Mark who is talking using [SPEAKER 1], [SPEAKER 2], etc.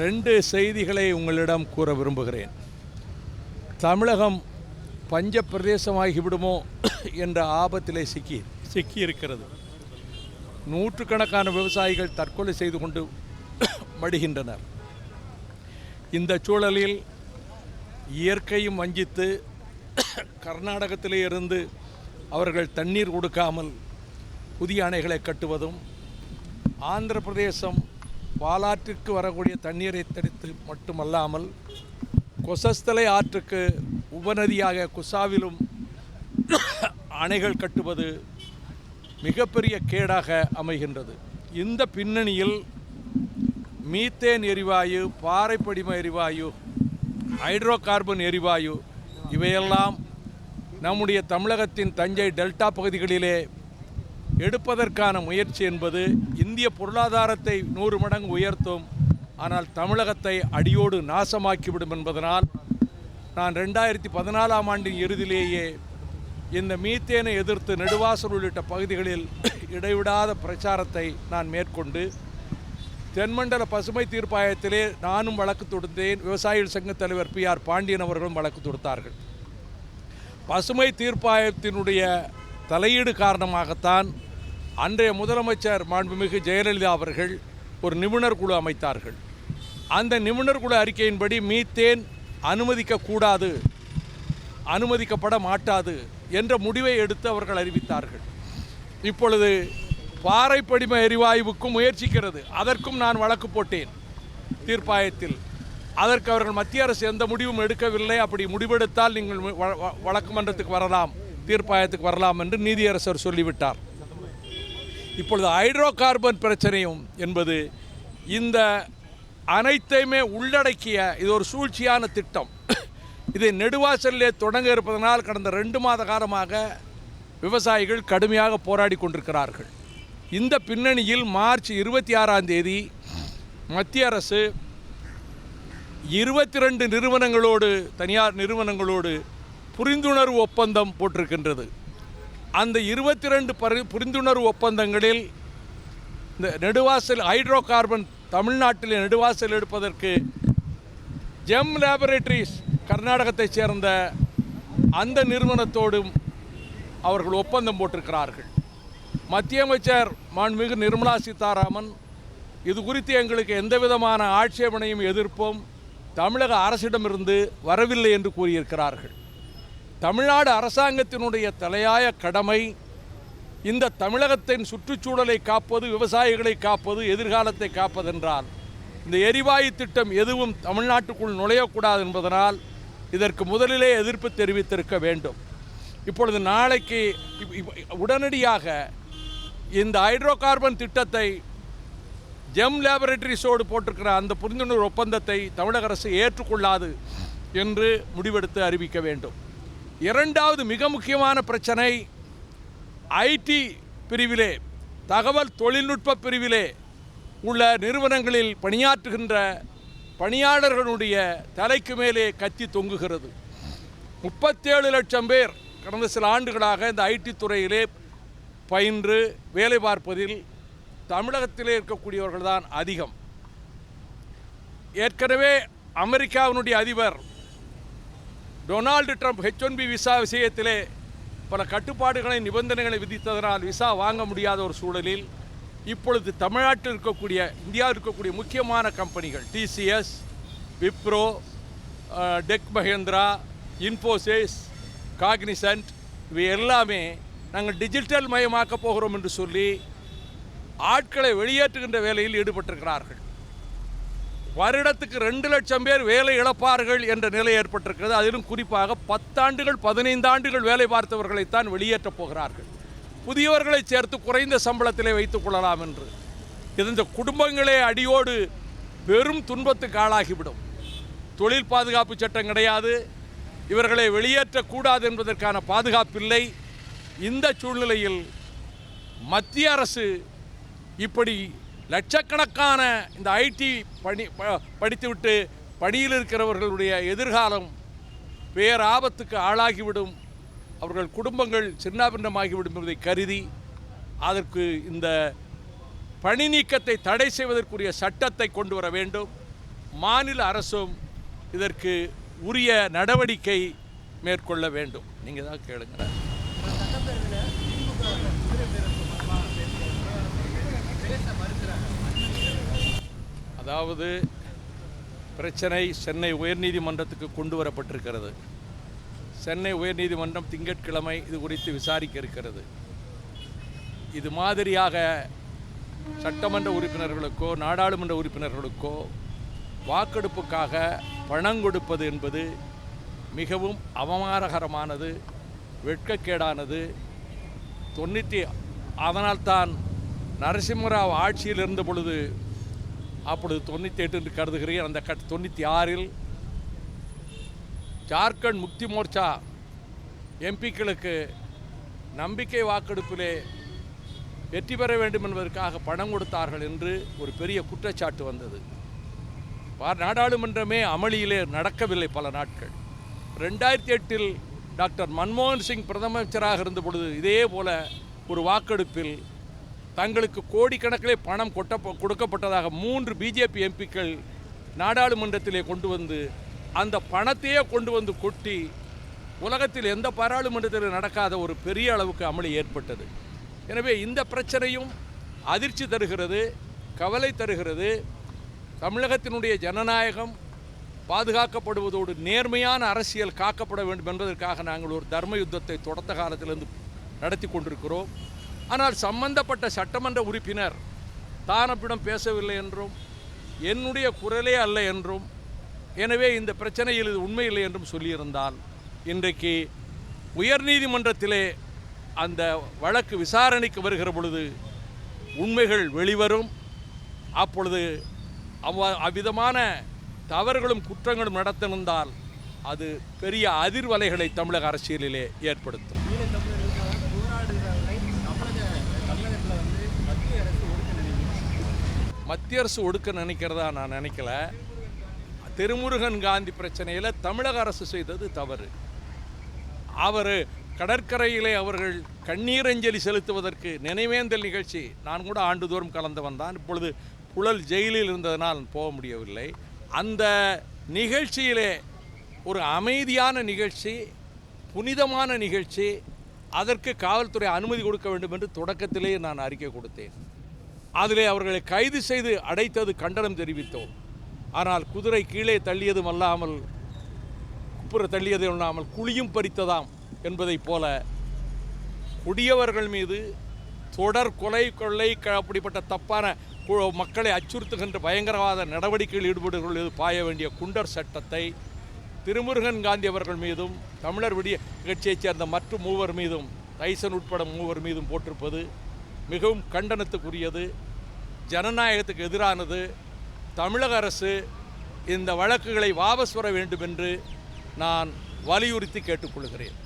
[SPEAKER 1] ரெண்டு செய்திகளை உங்களிடம் கூற விரும்புகிறேன். தமிழகம் பஞ்ச பிரதேசமாகிவிடுமோ என்ற ஆபத்திலே சிக்கி சிக்கியிருக்கிறது. நூற்றுக்கணக்கான விவசாயிகள் தற்கொலை செய்து கொண்டு மடிகின்றனர். இந்த சூழலில் இயற்கையும் வஞ்சித்து கர்நாடகத்திலே இருந்து அவர்கள் தண்ணீர் கொடுக்காமல் புதிய அணைகளை கட்டுவதும் ஆந்திர பிரதேசம் பாலாற்றிற்கு வரக்கூடிய தண்ணீரை தடுத்து மட்டுமல்லாமல் கொசஸ்தலை ஆற்றுக்கு உபநதியாக குசாவிலும் அணைகள் கட்டுவது மிகப்பெரிய கேடாக அமைகின்றது. இந்த பின்னணியில் மீத்தேன் எரிவாயு பாறைப்படிம எரிவாயு ஹைட்ரோ கார்பன் எரிவாயு இவையெல்லாம் நம்முடைய தமிழகத்தின் தஞ்சை டெல்டா பகுதிகளிலே எடுப்பதற்கான முயற்சி என்பது இந்திய பொருளாதாரத்தை நூறு மடங்கு உயர்த்தும் ஆனால் தமிழகத்தை அடியோடு நாசமாக்கிவிடும் என்பதனால் நான் ரெண்டாயிரத்தி பதினாலாம் ஆண்டின் இறுதியிலேயே இந்த மீத்தேனை எதிர்த்து நெடுவாசல் உள்ளிட்ட பகுதிகளில் இடைவிடாத பிரச்சாரத்தை நான் மேற்கொண்டு தென்மண்டல பசுமை தீர்ப்பாயத்திலே நானும் வழக்கு தொடுத்தேன் விவசாயிகள் சங்க தலைவர் பி ஆர் பாண்டியன் அவர்களும் வழக்கு தொடுத்தார்கள். பசுமை தீர்ப்பாயத்தினுடைய தலையீடு காரணமாகத்தான் அன்றைய முதலமைச்சர் மாண்புமிகு ஜெயலலிதா அவர்கள் ஒரு நிபுணர் குழு அமைத்தார்கள். அந்த நிபுணர் குழு அறிக்கையின்படி மீத்தேன் அனுமதிக்கக்கூடாது அனுமதிக்கப்பட மாட்டாது என்ற முடிவை எடுத்து அவர்கள் அறிவித்தார்கள். இப்பொழுது பாறை படிம எரிவாயுவுக்கும் முயற்சிக்கிறது. அதற்கும் நான் வழக்கு போட்டேன் தீர்ப்பாயத்தில். அதற்கு அவர்கள் மத்திய அரசு எந்த முடிவும் எடுக்கவில்லை. அப்படி முடிவெடுத்தால் நீங்கள் வ- வ- வழக்கு மன்றத்துக்கு வரலாம் தீர்ப்பாயத்துக்கு வரலாம் என்று நீதியரசர் சொல்லிவிட்டார். இப்பொழுது ஹைட்ரோ கார்பன் பிரச்சனையும் என்பது இந்த அனைத்தையுமே உள்ளடக்கிய இது ஒரு சூழ்ச்சியான திட்டம். இதை நெடுவாசலிலே தொடங்க இருப்பதனால் கடந்த ரெண்டு மாத காலமாக விவசாயிகள் கடுமையாக போராடி கொண்டிருக்கிறார்கள். இந்த பின்னணியில் மார்ச் இருபத்தி ஆறாம் தேதி மத்திய அரசு இருபத்தி ரெண்டு நிறுவனங்களோடு தனியார் நிறுவனங்களோடு புரிந்துணர்வு ஒப்பந்தம் போட்டிருக்கின்றது. அந்த இருபத்தி ரெண்டு பரி புரிந்துணர்வு ஒப்பந்தங்களில் இந்த நெடுவாசல் ஹைட்ரோ கார்பன் தமிழ்நாட்டில் நெடுவாசல் எடுப்பதற்கு ஜெம் லேபரேட்டரிஸ் கர்நாடகத்தைச் சேர்ந்த அந்த நிறுவனத்தோடும் அவர்கள் ஒப்பந்தம் போட்டிருக்கிறார்கள். மத்திய அமைச்சர் மாண்புமிகு நிர்மலா சீதாராமன் இது குறித்து எங்களுக்கு எந்த விதமான ஆட்சேபனையும் எதிர்ப்பும் தமிழக அரசிடமிருந்து வரவில்லை என்று கூறியிருக்கிறார்கள். தமிழ்நாடு அரசாங்கத்தினுடைய தலையாய கடமை இந்த தமிழகத்தின் சுற்றுச்சூழலை காப்பது விவசாயிகளை காப்பது எதிர்காலத்தை காப்பதென்றால் இந்த எரிவாயு திட்டம் எதுவும் தமிழ்நாட்டுக்குள் நுழையக்கூடாது என்பதனால் இதற்கு முதலிலே எதிர்ப்பு தெரிவித்திருக்க வேண்டும். இப்பொழுது நாளைக்கு இப்- உடனடியாக இந்த ஹைட்ரோ கார்பன் திட்டத்தை ஜெம் லேபரேட்டரிஸோடு போட்டிருக்கிற அந்த புரிந்துணர்வு ஒப்பந்தத்தை தமிழக அரசு ஏற்றுக்கொள்ளாது என்று முடிவெடுத்து அறிவிக்க வேண்டும். இரண்டாவது மிக முக்கியமான பிரச்சனை ஐடி பிரிவிலே தகவல் தொழில்நுட்ப பிரிவிலே உள்ள நிறுவனங்களில் பணியாற்றுகின்ற பணியாளர்களுடைய தலைக்கு மேலே கத்தி தொங்குகிறது. முப்பத்தேழு லட்சம் பேர் கடந்த சில ஆண்டுகளாக இந்த ஐடி துறையிலே பயின்று வேலை பார்ப்பதில் தமிழகத்திலே இருக்கக்கூடியவர்கள் தான் அதிகம். ஏற்கனவே அமெரிக்காவினுடைய அதிபர் Donald Trump H one B visa விஷயத்திலே பல கட்டுப்பாடுகளை நிபந்தனைகளை விதித்ததனால் விசா வாங்க முடியாத ஒரு சூழலில் இப்பொழுது தமிழ்நாட்டில் இருக்கக்கூடிய இந்தியாவில் இருக்கக்கூடிய முக்கியமான கம்பெனிகள் TCS Wipro Tech Mahindra Infosys Cognizant இவை எல்லாமே நாங்கள் டிஜிட்டல் மயமாக்கப் போகிறோம் என்று சொல்லி ஆட்களை வெளியேற்றுகின்ற வேலையில் ஈடுபட்டிருக்கிறார்கள். வருடத்துக்கு ரெண்டு லட்சம் பேர் வேலை இழப்பார்கள் என்ற நிலை ஏற்பட்டிருக்கிறது. அதிலும் குறிப்பாக பத்தாண்டுகள் பதினைந்து ஆண்டுகள் வேலை பார்த்தவர்களைத்தான் வெளியேற்றப் போகிறார்கள். புதியவர்களை சேர்த்து குறைந்த சம்பளத்திலே வைத்துக் கொள்ளலாம் என்று. இருந்த இந்த குடும்பங்களே அடியோடு பெரும் துன்பத்துக்கு ஆளாகிவிடும். தொழில் பாதுகாப்பு சட்டம் கிடையாது. இவர்களை வெளியேற்றக்கூடாது என்பதற்கான பாதுகாப்பில்லை. இந்த சூழ்நிலையில் மத்திய அரசு இப்படி லட்சக்கணக்கான இந்த ஐடி பணி ப- படித்துவிட்டு பணியில் இருக்கிறவர்களுடைய எதிர்காலம் பேராபத்துக்கு ஆளாகிவிடும். அவர்கள் குடும்பங்கள் சின்னாபின்னமாகிவிடும் என்பதை கருதி அதற்கு இந்த பணி நீக்கத்தை தடை செய்வதற்குரிய சட்டத்தை கொண்டு வர வேண்டும். மாநில அரசும் இதற்கு உரிய நடவடிக்கை மேற்கொள்ள வேண்டும். நீங்கள் தான் கேளுங்க. அதாவது பிரச்சனை சென்னை உயர்நீதிமன்றத்துக்கு கொண்டு வரப்பட்டிருக்கிறது. சென்னை உயர்நீதிமன்றம் திங்கட்கிழமை இது குறித்து விசாரிக்க இருக்கிறது. இது மாதிரியாக சட்டமன்ற உறுப்பினர்களுக்கோ நாடாளுமன்ற உறுப்பினர்களுக்கோ வாக்கெடுப்புக்காக பணம் கொடுப்பது என்பது மிகவும் அவமானகரமானது வெட்கக்கேடானது. தொண்ணூற்றி அதனால்தான் நரசிம்மராவ் ஆட்சியில் இருந்த பொழுது அப்பொழுது தொண்ணூற்றி எட்டு என்று கருதுகிறேன் அந்த கட் தொண்ணூற்றி ஆறில் ஜார்க்கண்ட் முக்தி மோர்ச்சா எம்பிக்களுக்கு நம்பிக்கை வாக்கெடுப்பிலே வெற்றி பெற வேண்டும் என்பதற்காக பணம் கொடுத்தார்கள் என்று ஒரு பெரிய குற்றச்சாட்டு வந்தது. நாடாளுமன்றமே அமளியிலே நடக்கவில்லை பல நாட்கள். ரெண்டாயிரத்தி எட்டில் டாக்டர் மன்மோகன் சிங் பிரதமச்சராக இருந்த பொழுது இதே போல ஒரு வாக்கெடுப்பில் தங்களுக்கு கோடிக்கணக்கிலே பணம் கொட்ட கொடுக்கப்பட்டதாக மூன்று பிஜேபி எம்பிக்கள் நாடாளுமன்றத்திலே கொண்டு வந்து அந்த பணத்தையே கொண்டு வந்து கொட்டி உலகத்தில் எந்த பாராளுமன்றத்தில் நடக்காத ஒரு பெரிய அளவுக்கு அமளி ஏற்பட்டது. எனவே இந்த பிரச்சனையும் அதிர்ச்சி தருகிறது கவலை தருகிறது. தமிழகத்தினுடைய ஜனநாயகம் பாதுகாக்கப்படுவதோடு நேர்மையான அரசியல் காக்கப்பட வேண்டும் என்பதற்காக நாங்கள் ஒரு தர்ம யுத்தத்தை தொடத்த காலத்திலிருந்து நடத்தி கொண்டிருக்கிறோம். ஆனால் சம்பந்தப்பட்ட சட்டமன்ற உறுப்பினர் தானப்பிடம் பேசவில்லை என்றும் என்னுடைய குரலே அல்ல என்றும் எனவே இந்த பிரச்சனையில் இது உண்மையில்லை என்றும் சொல்லியிருந்தால் இன்றைக்கு உயர்நீதிமன்றத்திலே அந்த வழக்கு விசாரணைக்கு வருகிற பொழுது உண்மைகள் வெளிவரும். அப்பொழுது அவ் அவ்விதமான தவறுகளும் குற்றங்களும் நடத்திருந்தால் அது பெரிய அதிர்வலைகளை தமிழக அரசியலிலே ஏற்படுத்தும்
[SPEAKER 2] ஈழத்தமிழர்களுக்காக போராடுகிறவரை தமிழக தமிழகத்தில் வந்து மத்திய அரசு ஒடுக்க நினைக்கிறது
[SPEAKER 1] மத்திய அரசு ஒடுக்க நினைக்கிறதா நான் நினைக்கல. திருமுருகன் காந்தி பிரச்சனையில் தமிழக அரசு செய்தது தவறு. அவர் கடற்கரையிலே அவர்கள் கண்ணீரஞ்சலி செலுத்துவதற்கு நினைவேந்தல் நிகழ்ச்சி. நான் கூட ஆண்டுதோறும் கலந்தவன் தான் இப்பொழுது புழல் ஜெயிலில் இருந்ததனால் போக முடியவில்லை. அந்த நிகழ்ச்சியிலே ஒரு அமைதியான நிகழ்ச்சி புனிதமான நிகழ்ச்சி அதற்கு காவல்துறை அனுமதி கொடுக்க வேண்டும் என்று தொடக்கத்திலேயே நான் அறிக்கை கொடுத்தேன். அதிலே அவர்களை கைது செய்து அடைத்தது கண்டனம் தெரிவித்தோம். ஆனால் குதிரை கீழே தள்ளியதும் அல்லாமல் குப்புற தள்ளியதும் அல்லாமல் குழியும் பறித்ததாம் என்பதைப் போல கொடியவர்கள் மீது தொடர் கொலை கொள்ளை க- அப்படிப்பட்ட தப்பான மக்களை அச்சுறுத்துகின்ற பயங்கரவாத நடவடிக்கையில் ஈடுபடுகிறது பாய வேண்டிய குண்டர் சட்டத்தை திருமுருகன் காந்தி அவர்கள் மீதும் தமிழர் விடிய கட்சியைச் சேர்ந்த மற்ற மூவர் மீதும் டைசன் உட்பட மூவர் மீதும் போட்டிருப்பது மிகவும் கண்டனத்துக்குரியது. ஜனநாயகத்துக்கு எதிரானது தமிழக அரசு இந்த வழக்குகளை வாபஸ் வர வேண்டும் என்று நான் வலியுறுத்தி கேட்டுக்கொள்கிறேன்.